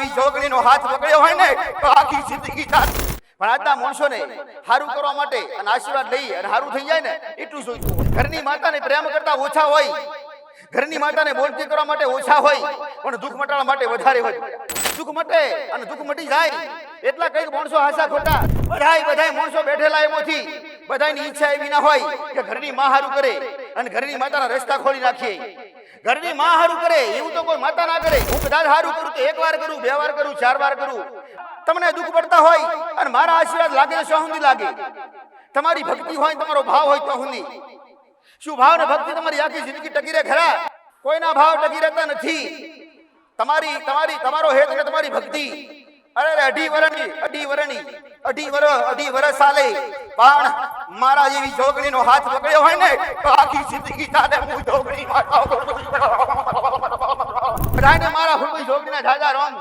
જેવી જોગણીનો હાથ પકડ્યો હોય ને, તો આખી જિંદગી ચાલે પણ આજના માણસોને સારું કરવા માટે અને આશીર્વાદ લઈ અને સારું થઈ જાય ને, એટલું જોઈતું ઘરની માતાને પ્રેમ કરતા ઓછા હોય. ઘરની માતાને બોલતી કરવા માટે ઓછા હોય, પણ દુઃખ મટાડવા માટે વધારે હોય. દુઃખ મટે અને દુઃખ મટી જાય, એટલા કંઈક માણસો હાસા ખોટા. બધાય બધાય માણસો બેઠેલા એમાંથી બધાની ઈચ્છા એવી ના હોય કે ઘરની માં હારું કરે અને ઘરની માતાના રસ્તા ખોલી નાખીએ ઘરની માં હારું કરે, એવું તો કોઈ માતા ના કરે. હું કદાચ હારું કરું તો એક વાર કરું, બે વાર કરું, ચાર વાર કરું. તમને દુઃખ પડતા હોય અને મારા આશીર્વાદ લાગે તો સુધી લાગે? તમારી ભક્તિ હોય તમારો ભાવ હોય તો સુધી શું ભાવ ને ભક્તિ તમારી આખી જિંદગી ટકી રહે ખરા? કોઈના ભાવ ટકી રહેતા નથી. તમારી તમારી, તમારો હેત અને તમારી ભક્તિ. અરે અઢી વરની અઢી વરની અઢી વર, અઢી વરસ ચાલે પણ મારા જેવી જોગણીનો હાથ પકડ્યો હોય ને, તો આખી જિંદગી ચાલે હું જોગણી મારા મારા જોગણી ના જાજા રોમ.